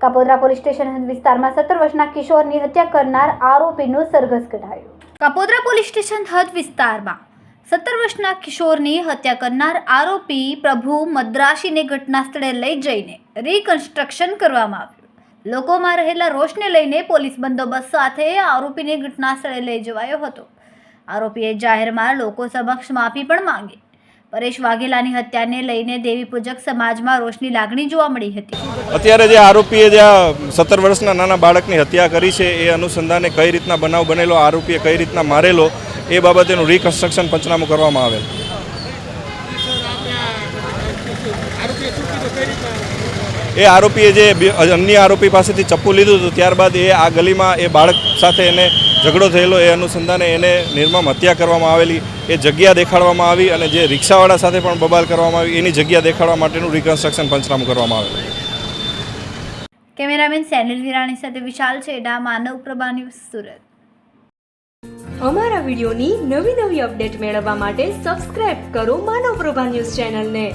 Kapodra police station વિસ્તારમાં સત્તર વર્ષના કિશોરની હત્યા કરનાર આરોપીનો સરઘસ કઢાયો. કાપોદ્રા પોલીસ સ્ટેશન હદ વિસ્તારમાં સત્તર વર્ષના કિશોરની હત્યા કરનાર આરોપી પ્રભુ મદ્રાશીને ઘટના સ્થળે લઈ જઈને રિકન્સ્ટ્રક્શન કરવામાં આવ્યું. લોકોમાં રહેલા રોષને લઈને પોલીસ બંદોબસ્ત સાથે આરોપીને ઘટના સ્થળે લઈ જવાયો હતો. આરોપીએ જાહેરમાં લોકો સમક્ષ માફી પણ માંગી. પરેશ વાઘેલાની હત્યાને લઈને દેવી પૂજક સમાજમાં રોષની લાગણી જોવા મળી હતી. અત્યારે જે આરોપીએ જે આ સત્તર વર્ષના નાના બાળકની હત્યા કરી છે એ અનુસંધાને કઈ રીતના બનાવ બનેલો આરોપીએ કઈ રીતના મારેલો એ બાબતેનું રિકન્સ્ટ્રક્શન પંચનામું કરવામાં આવેલ. એ આરોપીએ જે બે- અન્ય આરોપી પાસેથી ચપ્પુ લીધું હતું ત્યારબાદ એ આ ગલીમાં એ બાળક સાથે એને ઝઘડો થયેલો એ અનુસંધાને એને નિર્મમ હત્યા કરવામાં આવેલી એ જગ્યા દેખાડવામાં આવી અને જે રિક્ષાવાળા સાથે પણ બબાલ કરવામાં આવી એની જગ્યા દેખાડવા માટેનું રિકન્સ્ટ્રક્શન પંચનામું કરવામાં આવેલું. કેમેરામેન સેનિલ વિરાણી સાથે વિશાલ છેડા માનવ પ્રભા ન્યૂઝ સુરત. અમારા વિડીયોની નવી નવી અપડેટ મેળવવા માટે સબસ્ક્રાઇબ કરો માનવ પ્રભા ન્યૂઝ ચેનલને.